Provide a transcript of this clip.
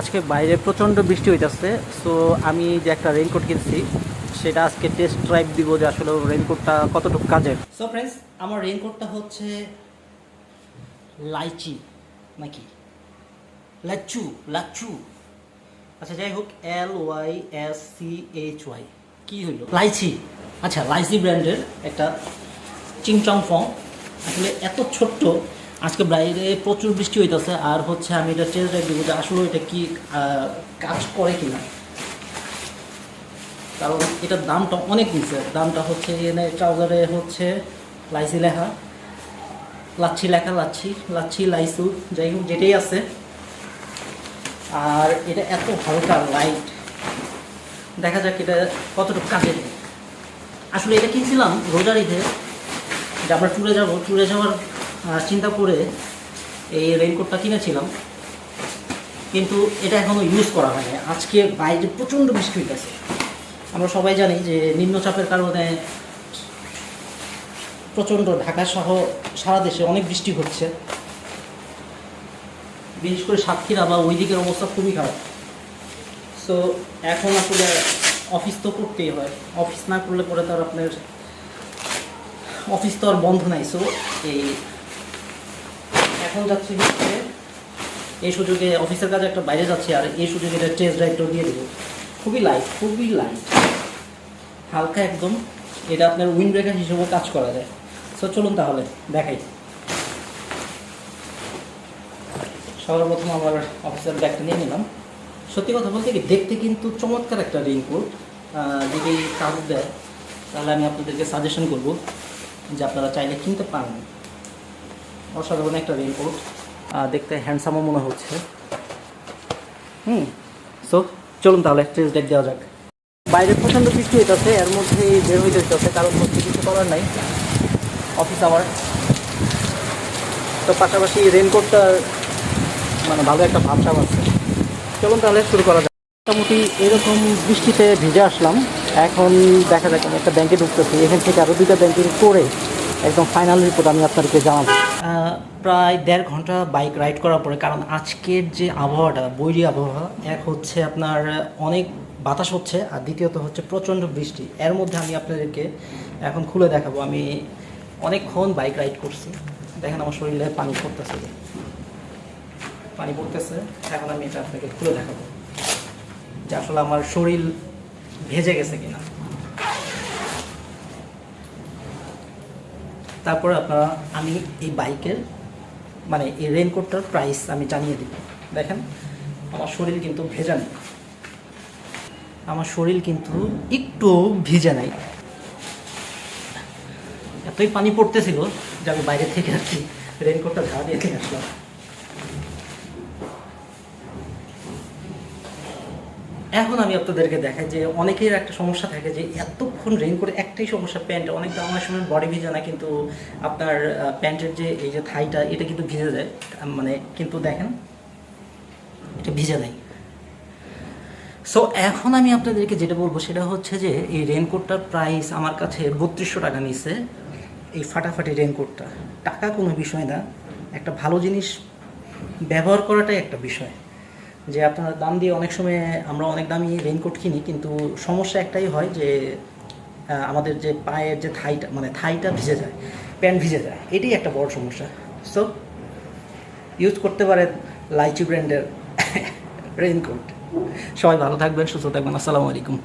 আজকে বাইরে প্রচণ্ড বৃষ্টি হইতেছে সো আমি যে একটা রেইনকোট কিনছি, সেটা আজকে টেস্ট ড্রাইভ দিব যে আসলে রেইনকোটটা কতটুকু কাজের। সো ফ্রেন্ডস আমার রেইনকোটটা হচ্ছে লাইচি নাকি? লাচ্চু লাচ্চু আচ্ছা যাই হোক L Y S C H Y কী হইল? লাইচি আচ্ছা লাইচি ব্র্যান্ডের একটা চিংচং ফং। আসলে এত ছোট্ট আজকে বাইরে প্রচুর বৃষ্টি হইতেছে, আর হচ্ছে আমি এটা চেঞ্জ রাখ যে আসলে এটা কি কাজ করে কি না কারণ এটার দামটা অনেক নিচে। দামটা হচ্ছে এনে ট্রাউজারে হচ্ছে লাইসি লেখা, লাচ্ছি লেখা, লাচ্ছি লাচ্ছি, লাইসু, যাই হোক, যেটাই আছে। আর এটা এত হালকা লাইট দেখা যাক এটা কতটুকু কাজে আসলে এটা কিনছিলাম রোজার ঈদে, যে আমরা ট্যুরে যাব, ট্যুরে যাওয়ার চিন্তা করে এই রেইনকোটটা কিনেছিলাম। কিন্তু এটা এখনও ইউজ করা হয়নি। আজকে বাইরে প্রচণ্ড বৃষ্টি হইতেছে। আমরা সবাই জানি যে নিম্নচাপের কারণে প্রচণ্ড ঢাকা সহ সারা দেশে অনেক বৃষ্টি হচ্ছে। বিশেষ করে সাতক্ষীরা বা ওই দিকের অবস্থা খুবই খারাপ। সো এখন আসলে অফিস তো করতেই হয়। অফিস না করলে পরে তার আপনার অফিস তো আর বন্ধ নাই। সো এই এখন যাচ্ছি হচ্ছে এই সুযোগে অফিসের কাজে একটা বাইরে যাচ্ছি আর এই সুযোগে এটা টেস্ট ড্রাইভটাও দিয়ে দেবো। খুবই লাইট খুবই লাইট হালকা একদম। এটা আপনার উইন্ড ব্রেকার হিসেবেও কাজ করা যায়। সো চলুন তাহলে, দেখাই। সবার প্রথম আমার অফিসের ব্যাগটা নিয়ে নিলাম। সত্যি কথা বলতে কি, দেখতে কিন্তু চমৎকার একটা রেইনকোট যদি কাজ দেয়, তাহলে আমি আপনাদেরকে সাজেশন করব যে আপনারা চাইলে কিনতে পারেন। অসাধারণ একটা রেইনকোট দেখতে হ্যান্ডসামও মনে হচ্ছে। হুম সো চলুন তাহলে ট্রেস ডেক দেওয়া যাক। বাইরে প্রচণ্ড বৃষ্টি হইতেছে, এর মধ্যে বের হইতে হইতেছে, কারণ হচ্ছে কিছু করার নাই। অফিস আওয়ার তো পাশাপাশি রেনকোটটা মানে ভালো একটা ভাবসাব আছে। চলুন তাহলে, শুরু করা যাক। মোটামুটি এরকম বৃষ্টিতে ভিজে আসলাম। এখন দেখা যাক, আমি একটা ব্যাংকে ঢুকতেছি। এখান থেকে আরও দুইটা ব্যাংকিং করে একদম ফাইনাল রিপোর্ট আমি আপনাদেরকে জানাব। প্রায় দেড় ঘণ্টা বাইক রাইড করার পরে, কারণ আজকের যে আবহাওয়াটা, বৈরী আবহাওয়া, এক হচ্ছে আপনার অনেক বাতাস হচ্ছে, আর দ্বিতীয়ত হচ্ছে প্রচণ্ড বৃষ্টি। এর মধ্যে আমি আপনাদেরকে এখন খুলে দেখাবো। আমি অনেকক্ষণ বাইক রাইড করছি। দেখেন আমার শরীরে পানি পড়তেছে। পানি পড়তেছে। এখন আমি এটা আপনাকে খুলে দেখাবো যে আসলে আমার শরীর ভেজে গেছে কিনা। তারপরে আপনারা, আমি এই বাইকের মানে এই রেনকোটটার প্রাইস আমি জানিয়ে দিব। দেখেন, আমার শরীর কিন্তু ভেজা নেই। আমার শরীর কিন্তু একটু ভিজে নাই। এতই পানি পড়তেছিল যে আমি বাইরে থেকে আর কি রেনকোটটা ঝাড়া দিয়ে আসলাম। এখন আমি আপনাদেরকে দেখাই যে অনেকের একটা সমস্যা থাকে যে এতক্ষণ রেইন করে একটাই সমস্যা প্যান্ট অনেক অনেক সময় বডি ভিজে না, কিন্তু আপনার প্যান্টের যে, এই যে থাইটা এটা কিন্তু ভিজে যায়। মানে কিন্তু দেখেন, এটা ভিজে নাই। সো এখন আমি আপনাদেরকে যেটা বলব সেটা হচ্ছে যে এই রেনকোটটার প্রাইস আমার কাছে বত্রিশশো টাকা নিছে, এই ফাটাফাটি রেনকোটটা টাকা কোনো বিষয় না, একটা ভালো জিনিস ব্যবহার করাটাই একটা বিষয়। যে আপনার দাম দিয়ে অনেক সময় আমরা অনেক দামি রেইনকোট কিনি, কিন্তু সমস্যা একটাই হয় যে আমাদের যে পায়ের যে থাইটা মানে থাইটা ভিজে যায়, প্যান্ট ভিজে যায়, এটাই একটা বড় সমস্যা। সো ইউজ করতে পারেন লাইচি ব্র্যান্ডের রেইনকোট সবাই ভালো থাকবেন, সুস্থ থাকবেন, আসসালামু আলাইকুম।